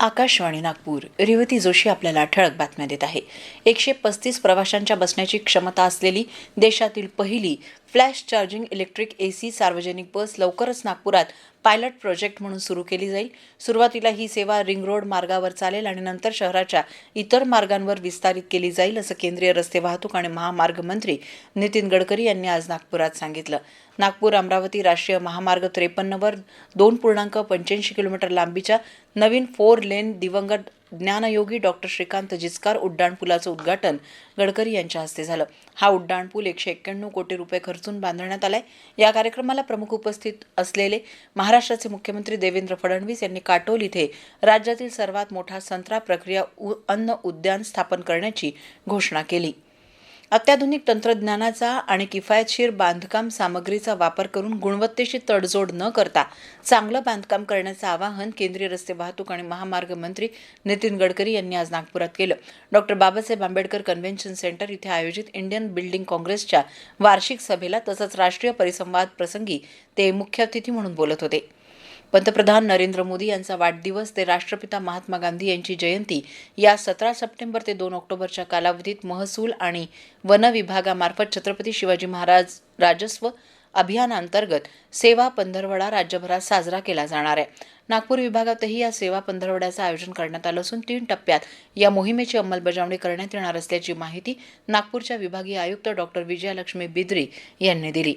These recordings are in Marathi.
आकाशवाणी नागपूर रेवती जोशी आपल्याला ठळक बातम्या देत आहे. एकशे पस्तीस प्रवाशांच्या बसण्याची क्षमता असलेली देशातील पहिली फ्लॅश चार्जिंग इलेक्ट्रिक एसी सार्वजनिक बस लवकरच नागपुरात पायलट प्रोजेक्ट म्हणून सुरू केली जाईल. सुरुवातीला ही सेवा रिंग रोड मार्गावर चालेल आणि नंतर शहराच्या इतर मार्गांवर विस्तारित केली जाईल असं केंद्रीय रस्ते वाहतूक आणि महामार्ग मंत्री नितीन गडकरी यांनी आज नागपुरात सांगितलं. नागपूर अमरावती राष्ट्रीय महामार्ग त्रेपन्नवर दोन पूर्णांक पंच्याऐंशी किलोमीटर लांबीच्या नवीन फोर लेन दिवंगत ज्ञानयोगी डॉक्टर श्रीकांत जिचकार उड्डाणपुलाचं उद्घाटन गडकरी यांच्या हस्ते झालं. हा उड्डाणपूल एकशे एक्क्याण्णव कोटी रुपये खर्चून बांधण्यात आलाय. या कार्यक्रमाला प्रमुख उपस्थित असलेले महाराष्ट्राचे मुख्यमंत्री देवेंद्र फडणवीस यांनी काटोल इथे राज्यातील सर्वात मोठा संत्रा प्रक्रिया उ- अन्न उद्यान स्थापन करण्याची घोषणा केली. अत्याधुनिक तंत्रज्ञानाचा आणि किफायतशीर बांधकाम सामग्रीचा वापर करून गुणवत्तेशी तडजोड न करता चांगलं बांधकाम करण्याचं आवाहन केंद्रीय रस्ते वाहतूक आणि महामार्ग मंत्री नितीन गडकरी यांनी आज नागपुरात केलं. Doctor Babasaheb Ambedkar convention centre इथे आयोजित इंडियन बिल्डिंग काँग्रेसच्या वार्षिक सभेला तसंच राष्ट्रीय परिसंवाद प्रसंगी ते मुख्य अतिथी म्हणून बोलत होते. पंतप्रधान नरेंद्र मोदी यांचा वाढदिवस ते राष्ट्रपिता महात्मा गांधी यांची जयंती या सतरा सप्टेंबर ते दोन ऑक्टोबरच्या कालावधीत महसूल आणि वन विभागामार्फत छत्रपती शिवाजी महाराज राजस्व अभियानांतर्गत सेवा पंधरवडा राज्यभरात साजरा केला जाणार आहे. नागपूर विभागातही या सेवा पंधरवड्याचं आयोजन करण्यात आलं असून तीन टप्प्यात या मोहिमेची अंमलबजावणी करण्यात येणार असल्याची माहिती नागपूरच्या विभागीय आयुक्त डॉक्टर विजयालक्ष्मी बिद्री यांनी दिली.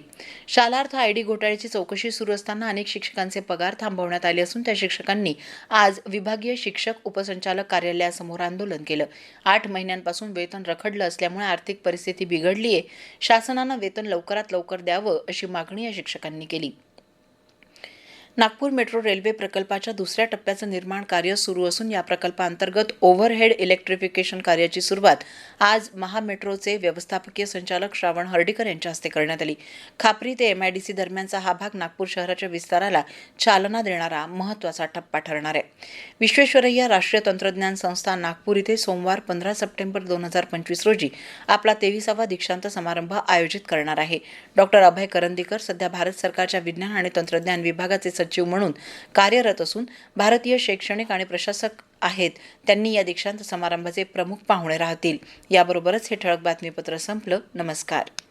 शालार्थ आयडी घोटाळ्याची चौकशी सुरू असताना अनेक शिक्षकांचे पगार थांबवण्यात आले असून त्या शिक्षकांनी आज विभागीय शिक्षक उपसंचालक कार्यालयासमोर आंदोलन केलं. आठ महिन्यांपासून वेतन रखडलं असल्यामुळे आर्थिक परिस्थिती बिघडली आहे शासनानं वेतन लवकरात लवकर द्यावं अशी मागणी या शिक्षकांनी केली. नागपूर मेट्रो रेल्वे प्रकल्पाच्या दुसऱ्या टप्प्याचं निर्माण कार्य सुरू असून या प्रकल्पाअंतर्गत ओव्हरहेड इलेक्ट्रिफिकेशन कार्याची सुरुवात आज महामेट्रोचे व्यवस्थापकीय संचालक श्रावण हर्डीकर यांच्या हस्ते करण्यात आली. खापरी ते एमआयडीसी दरम्यानचा हा भाग नागपूर शहराच्या विस्ताराला चालना देणारा महत्त्वाचा टप्पा ठरणार आहे. विश्वेश्वरय्या राष्ट्रीय तंत्रज्ञान संस्था नागपूर इथे सोमवार पंधरा सप्टेंबर दोन हजार पंचवीस रोजी आपला तेविसावा दीक्षांत समारंभ आयोजित करणार आहे. डॉक्टर अभय करंदीकर सध्या भारत सरकारच्या विज्ञान आणि तंत्रज्ञान विभागाचे सचिव म्हणून कार्यरत असून भारतीय शैक्षणिक आणि प्रशासक आहेत. त्यांनी या दीक्षांत समारंभाचे प्रमुख पाहुणे राहतील. याबरोबरच हे ठळक बातमीपत्र संपलं. नमस्कार.